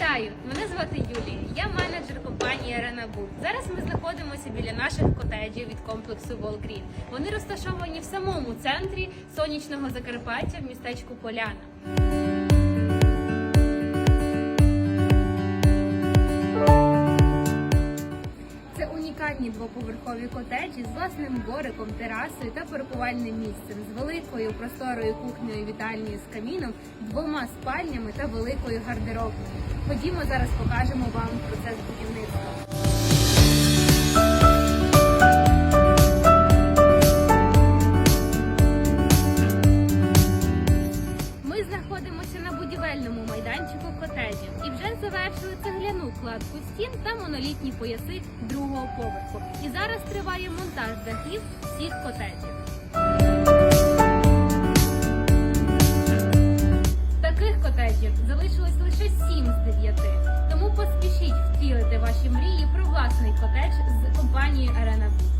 Вітаю! Мене звати Юлія. Я менеджер компанії Book. Зараз ми знаходимося біля наших котеджів від комплексу Волгрін. Вони розташовані в самому центрі сонячного Закарпаття в містечку Поляна. Це унікальні двоповерхові котеджі з власним двориком, терасою та паркувальним місцем, з великою просторою кухнею вітальнею з каміном, двома спальнями та великою гардеробною. Ходімо зараз покажемо вам процес будівництва. Ми знаходимося на будівельному майданчику котеджів і вже завершили цегляну кладку стін та монолітні пояси другого поверху. І зараз триває монтаж дахів всіх котеджів. Таких котеджів залишилось лише 7 з 9. Тому поспішіть втілити ваші мрії про власний котедж з компанією Arena Book.